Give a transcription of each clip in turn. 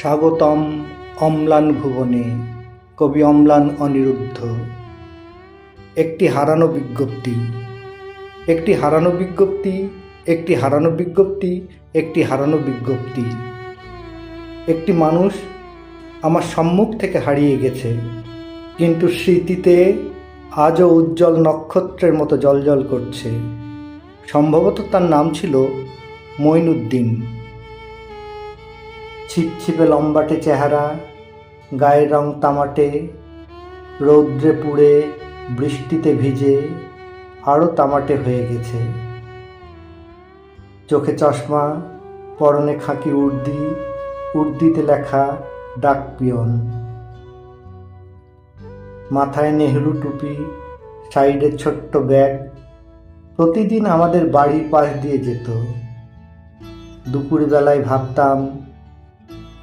স্বাগতম অম্লান ভুবনে, কবি অম্লান অনিরুদ্ধ। একটি হারানো বিজ্ঞপ্তি, একটি হারানো বিজ্ঞপ্তি, একটি হারানো বিজ্ঞপ্তি, একটি হারানো বিজ্ঞপ্তি। একটি মানুষ আমার সম্মুখ থেকে হারিয়ে গেছে, কিন্তু স্মৃতিতে আজও উজ্জ্বল নক্ষত্রের মতো জলজল করছে। সম্ভবত তার নাম ছিল মঈনুদ্দিন ছিপছিপে লম্বাটে চেহারা, গায়ের রং তামাটে, রৌদ্রে পুড়ে বৃষ্টিতে ভিজে আরও তামাটে হয়ে গেছে। চোখে চশমা, পরনে খাঁকি উর্দি, উর্দিতে লেখা ডাক পিয়ন। মাথায় নেহরু টুপি, সাইডে ছোট্ট ব্যাগ, প্রতিদিন আমাদের বাড়ির পাশ দিয়ে যেত। দুপুরবেলায় ভাবতাম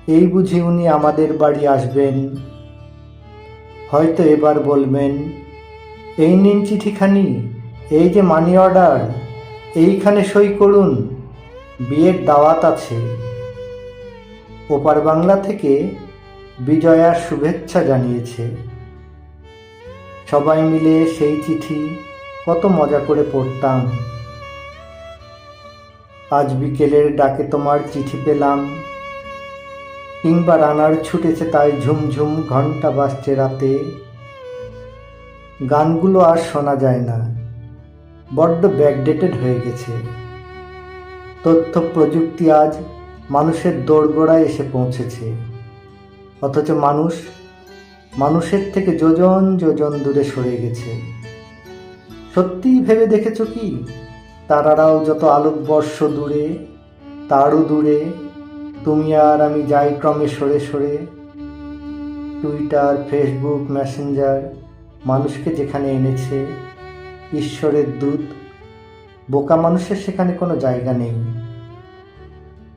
এই বুঝি উনি আমাদের বাড়ি আসবেন। হয়তো এবার বলবেন, এই নিন চিঠিখানি, এই যে মানি অর্ডার এইখানে সই করুন, বিয়ের দাওয়াত আছে। ওপার বাংলা থেকে বিজয়ার শুভেচ্ছা জানিয়েছে। সবাই মিলে সেই চিঠি কত মজা করে পড়তাম। আজ বিকেলের ডাকে তোমার চিঠি পেলাম। কিংবা রানার ছুটেছে তাই ঝুমঝুম ঘণ্টা বাজছে রাতে। গানগুলো আর শোনা যায় না। বড্ড ব্যাকডেটেড হয়ে গেছে। তথ্য প্রযুক্তি আজ মানুষের দোরগোড়ায় এসে পৌঁছেছে। অথচ মানুষ, মানুষের থেকে যোজন যোজন দূরে সরে গেছে। সত্যিই ভেবে দেখেছ কি? তারারাও যত আলোকবর্ষ দূরে, তারও দূরে তুমি আর আমি যাই ক্রমে সরে সরে। টুইটার ফেসবুক মেসেঞ্জার মানুষকে যেখানে এনেছে, ঈশ্বরের দূত। বোকা মানুষের সেখানে কোনো জায়গা নেই।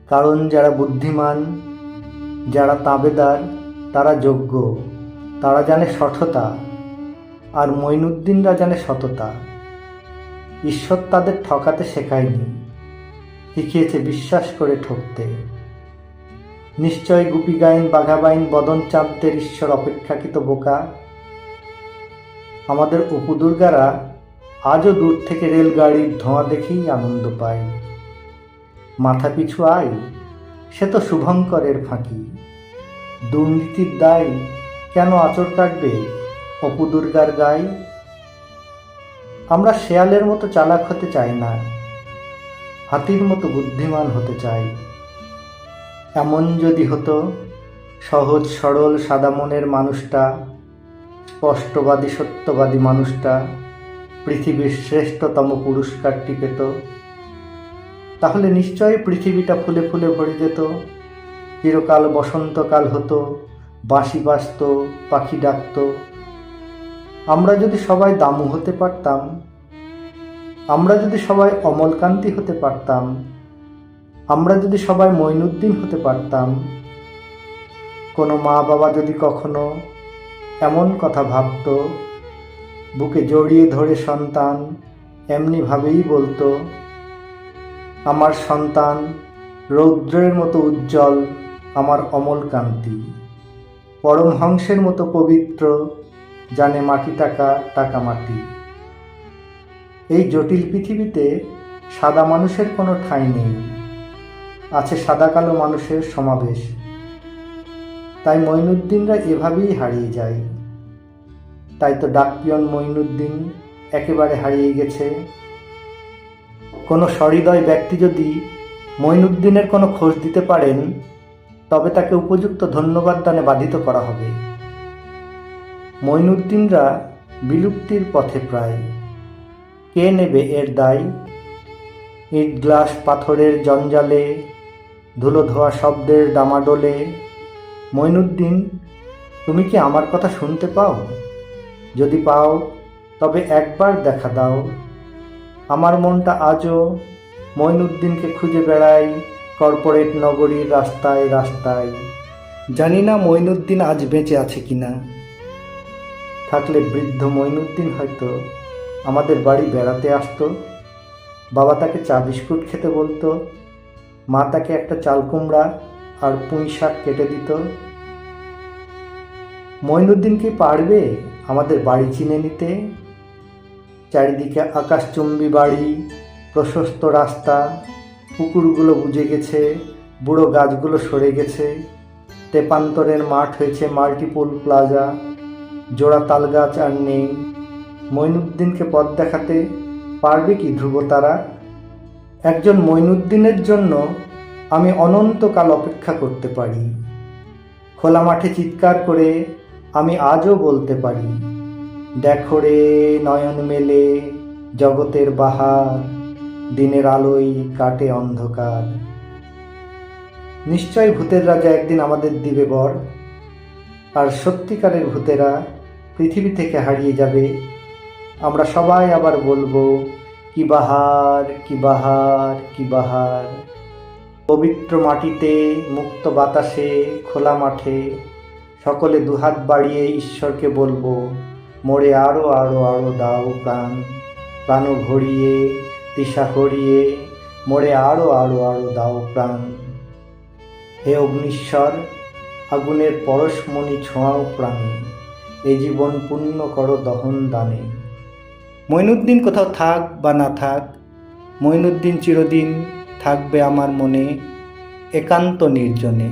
কারণ যারা বুদ্ধিমান, যারা তাবেদার, তারা যোগ্য। তারা জানে সঠতা, আর মঈনুদ্দিনরা জানে সততা। ঈশ্বর তাদের ঠকাতে শেখায়নি, শিখিয়েছে বিশ্বাস করে ঠকতে। নিশ্চয় গুপি গাইন বাঘাবাইন বদন চাঁদদের ঈশ্বর অপেক্ষাকৃত বোকা। আমাদের উপদুর্গারা আজও দূর থেকে রেলগাড়ির ধোঁয়া দেখেই আনন্দ পায়। মাথা পিছু আয়, সে তো শুভঙ্করের ফাঁকি। দুর্নীতির দায় কেন আচর কাটবে অপু দুর্গার গায়ে? আমরা শেয়ালের মতো চালাক হতে চাই না, হাতির মতো বুদ্ধিমান হতে চাই। এমন যদি হতো, সহজ সরল সাদা মনের মানুষটা, স্পষ্টবাদী সত্যবাদী মানুষটা, পৃথিবীর শ্রেষ্ঠতম পুরস্কারটি পেত, তাহলে নিশ্চয়ই পৃথিবীটা ফুলে ফুলে ভরে যেত, চিরকাল বসন্তকাল হতো, বাঁশি বাজত, পাখি ডাকত। আমরা যদি সবাই দামু হতে পারতাম, আমরা যদি সবাই অমলকান্তি হতে পারতাম আমরা যদি সবাই মঈনুদ্দিন হতে পারতাম, কোনো মা বাবা যদি কখনো এমন কথা ভাবত, বুকে জড়িয়ে ধরে সন্তান এমনিভাবেই বলতো, আমার সন্তান রৌদ্রের মতো উজ্জ্বল, আমার অমলকান্তি পরমহংসের মতো পবিত্র, জানে মাটি টাকা টাকা মাটি। এই জটিল পৃথিবীতে সাদা মানুষের কোনো ঠাঁই নেই। আছে সাদা কালো মানুষের সমাবেশ। তাই মঈনুদ্দিনরা এভাবেই হারিয়ে যায়। তাই তো ডাকপিয়ন মঈনুদ্দিন একেবারে হারিয়ে গেছে। কোনো সহৃদয় ব্যক্তি যদি মঈনুদ্দিনের কোনো খোঁজ দিতে পারেন, তবে তাকে উপযুক্ত ধন্যবাদ দানে বাধিত করা হবে। মঈনুদ্দিনরা বিলুপ্তির পথে প্রায়। কে নেবে এর দায়? ইট গ্লাস পাথরের জঞ্জালে ধুলো ধোয়া শব্দের ডামাডোলে মঈনুদ্দিন তুমি কি আমার কথা শুনতে পাও? যদি পাও, তবে একবার দেখা দাও। আমার মনটা আজও মঈনুদ্দিনকে খুঁজে বেড়াই কর্পোরেট নগরীর রাস্তায় রাস্তায়। জানি না মঈনুদ্দিন আজ বেঁচে আছে কি না। থাকলে বৃদ্ধ মঈনুদ্দিন হয়তো আমাদের বাড়ি বেড়াতে আসতো। বাবা তাকে চা বিস্কুট খেতে বলতো। মা তাকে একটা চাল কুমড়া আর পুঁই শাক কেটে দিত। মঈনুদ্দিন কি পারবে আমাদের বাড়ি চিনে নিতে? চারিদিকে আকাশচুম্বী বাড়ি, প্রশস্ত রাস্তা, পুকুরগুলো বুঝে গেছে, বুড়ো গাছগুলো সরে গেছে। তেপান্তরের মাঠ হয়েছে মাল্টিপুল প্লাজা, জোড়া তাল গাছ আর নেই। মঈনুদ্দিনকে পথ দেখাতে পারবে কি ধ্রুবতারা একজন মঈনুদ্দিনের জন্য আমি অনন্তকাল অপেক্ষা করতে পারি। খোলা মাঠে চিৎকার করে আমি আজও বলতে পারি, দেখো রে নয়ন মেলে জগতের বাহার, দিনের আলোয় কাটে অন্ধকার। নিশ্চয় ভূতের রাজা একদিন আমাদের দিবে বর, আর সত্যিকারের ভূতেরা পৃথিবী থেকে হারিয়ে যাবে। আমরা সবাই আবার বলব কি বাহার কি বাহার কি বাহার। পবিত্র মাটিতে, মুক্ত বাতাসে, খোলা মাঠে, সকলে দুহাত বাড়িয়ে ঈশ্বরকে বলব মোড়ে আরও আরও আরও দাও প্রাণ। প্রাণ ভরিয়ে, দিশা হরিয়ে মোড়ে আরও আরও আরও দাও প্রাণ। হে অগ্নিশ্বর, আগুনের পরশমণি ছোঁয়াও প্রাণে, এ জীবন পূর্ণ করো দহন দানে। মঈনুদ্দিন কোথাও থাক বা না থাক মইনুদ্দিন চিরদিন থাকবে আমার মনে একান্ত নির্জনে।